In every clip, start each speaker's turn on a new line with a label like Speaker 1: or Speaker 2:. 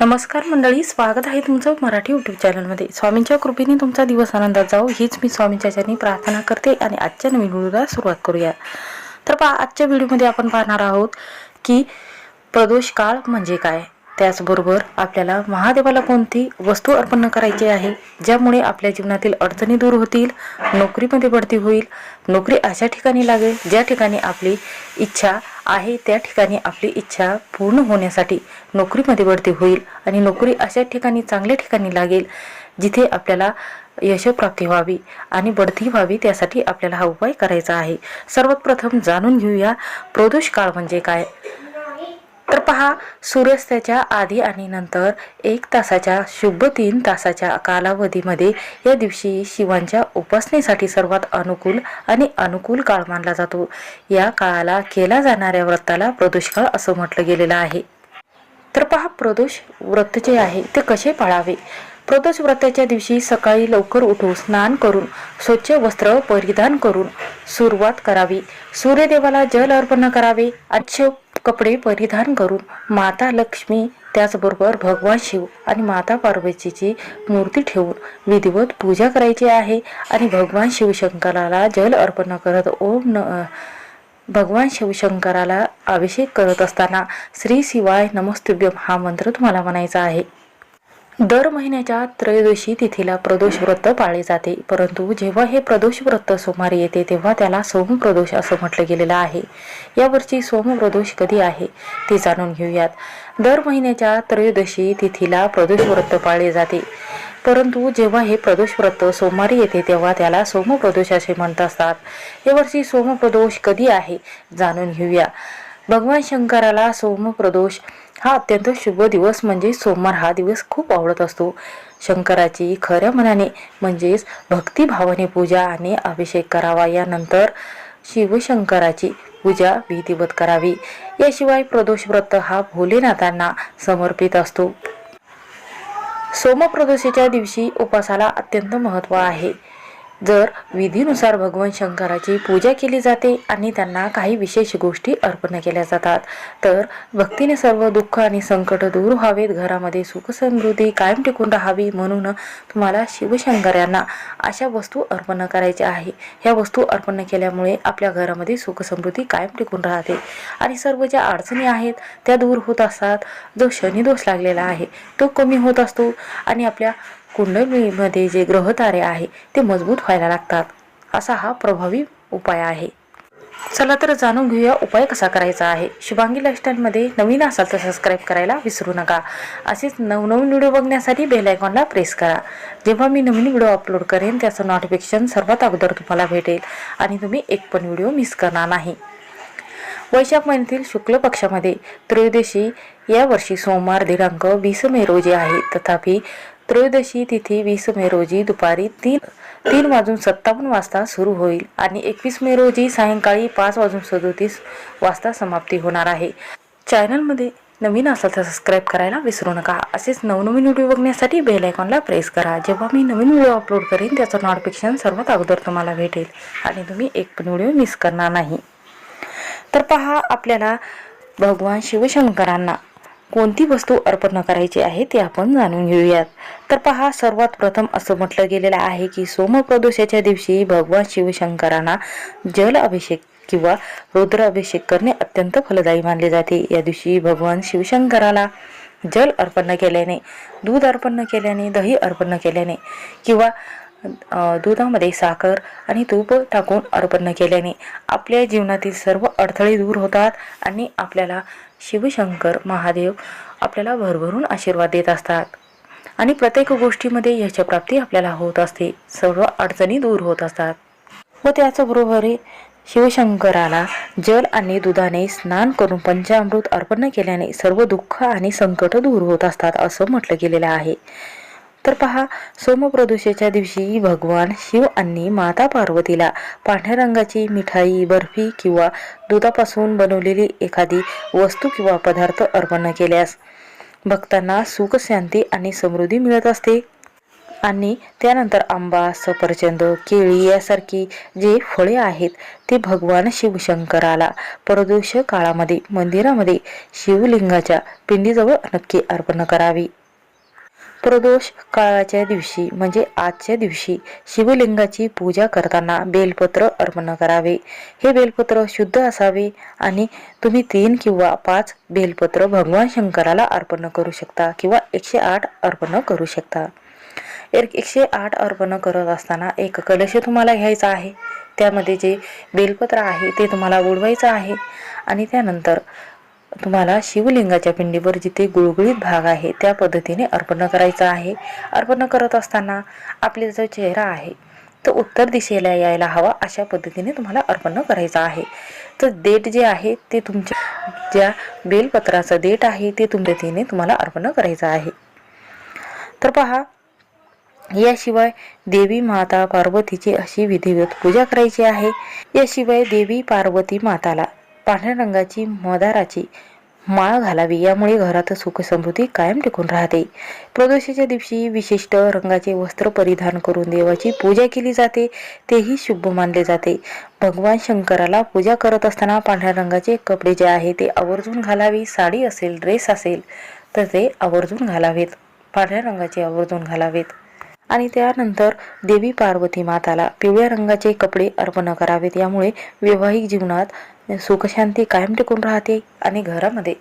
Speaker 1: नमस्कार मंडळी स्वागत आहे तुमचं मराठी यूट्यूब चॅनलमध्ये स्वामींच्या कृपेने तुमचा दिवस आनंदात जाऊ हीच मी स्वामींच्या चरणी प्रार्थना करते आणि आजच्या नवीन व्हिडिओला सुरुवात करूया. तर पा आजच्या व्हिडिओमध्ये आपण पाहणार आहोत की प्रदोष काळ म्हणजे काय? त्याचबरोबर आपल्याला महादेवाला कोणती वस्तू अर्पण करायची आहे ज्यामुळे आपल्या जीवनातील अडचणी दूर होतील नोकरीमध्ये बढती होईल नोकरी अशा ठिकाणी लागेल ज्या ठिकाणी आपली इच्छा आहे त्या ठिकाणी आपली इच्छा पूर्ण होण्यासाठी नोकरीमध्ये बढती होईल आणि नोकरी अशा ठिकाणी चांगल्या ठिकाणी लागेल जिथे आपल्याला यशप्राप्ती व्हावी आणि बढती व्हावी त्यासाठी आपल्याला हा उपाय करायचा आहे. सर्वात प्रथम जाणून घेऊया प्रदोष काळ म्हणजे काय? तर पहा सूर्यास्ताच्या आधी आणि नंतर एक तासाच्या शुभ तीन तासाच्या कालावधीमध्ये या दिवशी शिवांच्या उपासनेसाठी सर्वात अनुकूल आणि अनुकूल काळ मानला जातो. या काळाला केला जाणाऱ्या व्रताला प्रदोष काळ असं म्हटलं गेलेलं आहे. तर पहा प्रदोष व्रत जे आहे ते कसे पाळावे? प्रदोष व्रताच्या दिवशी सकाळी लवकर उठून स्नान करून स्वच्छ वस्त्र परिधान करून सुरुवात करावी. सूर्यदेवाला जल अर्पण करावे. अच्छे कपडे परिधान करून माता लक्ष्मी त्याचबरोबर भगवान शिव आणि माता पार्वतीची मूर्ती ठेवून विधिवत पूजा करायची आहे आणि भगवान शिवशंकराला जल अर्पण करत ओम न भगवान शिवशंकराला अभिषेक करत असताना श्री शिवाय नमस्तुभ्यम हा मंत्र तुम्हाला म्हणायचा आहे. दर महिन्याच्या त्रयोदशी तिथीला प्रदोष व्रत पाळले जाते. परंतु जेव्हा हे प्रदोष व्रत सोमवारी येते तेव्हा त्याला सोमप्रदोष असं म्हटलं गेलेलं आहे. यावर्षी सोमप्रदोष कधी आहे ते जाणून घेऊयात. दर महिन्याच्या त्रयोदशी तिथीला प्रदोष व्रत पाळले जाते. परंतु जेव्हा हे प्रदोष व्रत सोमवारी येते तेव्हा त्याला सोमप्रदोष असे म्हणत असतात यावर्षी सोमप्रदोष कधी आहे जाणून घेऊया. भगवान शंकराला सोमप्रदोष हा अत्यंत शुभ दिवस म्हणजे सोमवार हा दिवस खूप आवडत असतो. शंकराची खऱ्या मनाने म्हणजेच भक्तिभावाने पूजा आणि अभिषेक करावा. यानंतर शिवशंकराची पूजा विधिवत करावी. याशिवाय प्रदोष व्रत हा भोलेनाथांना समर्पित असतो. सोमप्रदोषाच्या दिवशी उपासाला अत्यंत महत्त्व आहे. जर विधीनुसार भगवान शंकराची पूजा केली जाते आणि त्यांना काही विशेष गोष्टी अर्पण केल्या जातात तर भक्तीने सर्व दुःख आणि संकट दूर व्हावेत घरामध्ये सुखसमृद्धी कायम टिकून राहावी म्हणून तुम्हाला शिवशंकरांना अशा वस्तू अर्पण करायच्या आहे. ह्या वस्तू अर्पण केल्यामुळे आपल्या घरामध्ये सुखसमृद्धी कायम टिकून राहते आणि सर्व ज्या अडचणी आहेत त्या दूर होत असतात. जो शनिदोष लागलेला आहे तो कमी होत असतो आणि आपल्या कुंडलीमध्ये जे ग्रहतारे आहे ते मजबूत व्हायला लागतात. असा हा प्रभावी उपाय आहे. चला तर जाणून घेऊया उपाय कसा करायचा आहे. शुभांगी लाईफस्टाईलमध्ये नवीन असाल तर सबस्क्राईब करायला विसरू नका. असेच नवनवीन व्हिडिओ बघण्यासाठी बेल आयकॉनला प्रेस करा. जेव्हा मी नवीन व्हिडिओ अपलोड करेन त्याचं नोटिफिकेशन सर्वात अगोदर तुम्हाला भेटेल आणि तुम्ही एक पण व्हिडिओ मिस करणार नाही. वैशाख महिन्यातील शुक्ल पक्षामध्ये त्रयोदशी या वर्षी सोमवार दिनांक वीस मे रोजी आहे. तथापि त्रयोदशी तिथी वीस मे रोजी दुपारी तीन तीन वाजून सत्तावन्न वाजता सुरू होईल आणि एकवीस मे रोजी सायंकाळी पाच वाजून सदोतीस वाजता समाप्ती होणार आहे. चॅनलमध्ये नवीन असाल तर सबस्क्राईब करायला विसरू नका. असेच नवनवीन व्हिडिओ बघण्यासाठी बेल आयकॉनला प्रेस करा. जेव्हा मी नवीन व्हिडिओ अपलोड करेन त्याचं नोटिफिकेशन सर्वात अगोदर तुम्हाला भेटेल आणि तुम्ही एक पण व्हिडिओ मिस करणार नाही. तर पहा आपल्याला भगवान शिवशंकरांना. कोणती वस्तू अर्पण करायची आहे ते आपण जाणून घेऊयात. तर पहा सर्वात प्रथम असं म्हटलं गेलेलं आहे की सोमप्रदोषाच्या दिवशी भगवान शिवशंकरांना जल अभिषेक किंवा रुद्र अभिषेक करणे अत्यंत फलदायी मानले जाते. या दिवशी भगवान शिवशंकराला जल अर्पण केल्याने दूध अर्पण केल्याने दही अर्पण केल्याने किंवा दुधामध्ये साखर आणि तूप टाकून अर्पण केल्याने आपल्या जीवनातील सर्व अडथळे दूर होतात आणि आपल्याला शिवशंकर महादेव आपल्याला भरभरून आशीर्वाद देत असतात. आणि प्रत्येक गोष्टीमध्ये यशप्राप्ती आपल्याला होत असते. सर्व अडचणी दूर होत असतात. व त्याचबरोबर शिवशंकराला जल आणि दुधाने स्नान करून पंचामृत अर्पण केल्याने सर्व दुःख आणि संकट दूर होत असतात असं म्हटलं गेलेलं आहे. तर पहा सोमप्रदोषाच्या दिवशी भगवान शिव आणि माता पार्वतीला पांढऱ्या रंगाची मिठाई बर्फी किंवा दुधापासून बनवलेली एखादी वस्तू किंवा पदार्थ अर्पण केल्यास भक्तांना सुख शांती आणि समृद्धी मिळत असते. आणि त्यानंतर आंबा सफरचंद केळी यासारखी जे फळे आहेत ते भगवान शिवशंकराला प्रदोष काळामध्ये मंदिरामध्ये शिवलिंगाच्या पिंडीजवळ नक्की अर्पण करावी. प्रदोष काळाच्या दिवशी म्हणजे आजच्या दिवशी शिवलिंगाची पूजा करताना बेलपत्र अर्पण करावे. हे बेलपत्र शुद्ध असावे आणि तुम्ही तीन किंवा पाच बेलपत्र भगवान शंकराला अर्पण करू शकता किंवा एकशे आठ अर्पण करू शकता. एक एकशे आठ अर्पण करत असताना एक कलश तुम्हाला घ्यायचा आहे. त्यामध्ये जे बेलपत्र आहे ते तुम्हाला बुडवायचं आहे. आणि त्यानंतर तुम्हाला शिवलिंगाच्या पिंडीवर जिथे गुळगुळीत भाग आहे त्या पद्धतीने अर्पण करायचं आहे. अर्पण करत असताना आपला जो चेहरा आहे तो उत्तर दिशेला यायला हवा अशा पद्धतीने तुम्हाला अर्पण करायचं आहे. तर देठ जे आहे ते तुमच्या ज्या बेलपत्राचं देठ आहे ते तुमच्या तुम्हाला अर्पण करायचं आहे. तर पहा याशिवाय देवी माता पार्वतीची अशी विधिवत पूजा करायची आहे. याशिवाय देवी पार्वती माताला पांढऱ्या रंगाची मदाराची माळ घालावी. यामुळे घरात सुख समृद्धी कायम टिकून राहते. प्रदोषीच्या दिवशी विशिष्ट रंगाचे वस्त्र परिधान करून देवाची पूजा केली जाते. तेही शुभ मानले जाते. भगवान शंकराला पूजा करत असताना पांढऱ्या रंगाचे कपडे जे आहे ते आवर्जून घालावे. साडी असेल ड्रेस असेल तर ते आवर्जून घालावेत. पांढऱ्या रंगाचे आवर्जून घालावेत. आणि त्यानंतर देवी पार्वती माताला पिवळ्या रंगाचे कपडे अर्पण करावेत. यामुळे वैवाहिक जीवनात सुखशांती कायम टिकून राहते आणि घरामध्ये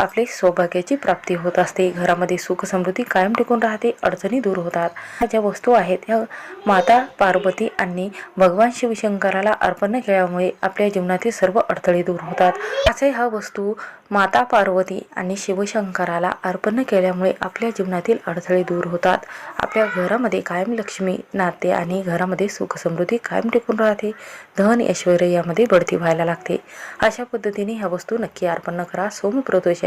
Speaker 1: आपले सौभाग्याची प्राप्ती होत असते. घरामध्ये सुख समृद्धी कायम टिकून राहते अडचणी दूर होतात. ह्या ज्या वस्तू आहेत ह्या माता पार्वती आणि भगवान शिवशंकराला अर्पण केल्यामुळे आपल्या जीवनातील सर्व अडथळे दूर होतात. असे ह्या वस्तू माता पार्वती आणि शिवशंकराला अर्पण केल्यामुळे आपल्या जीवनातील अडथळे दूर होतात. आपल्या घरामध्ये कायम लक्ष्मी नाते आणि घरामध्ये सुख समृद्धी कायम टिकून राहते. धन ऐश्वर यामध्ये बढती व्हायला लागते. अशा पद्धतीने ह्या वस्तू नक्की अर्पण करा. सोमप्रदोष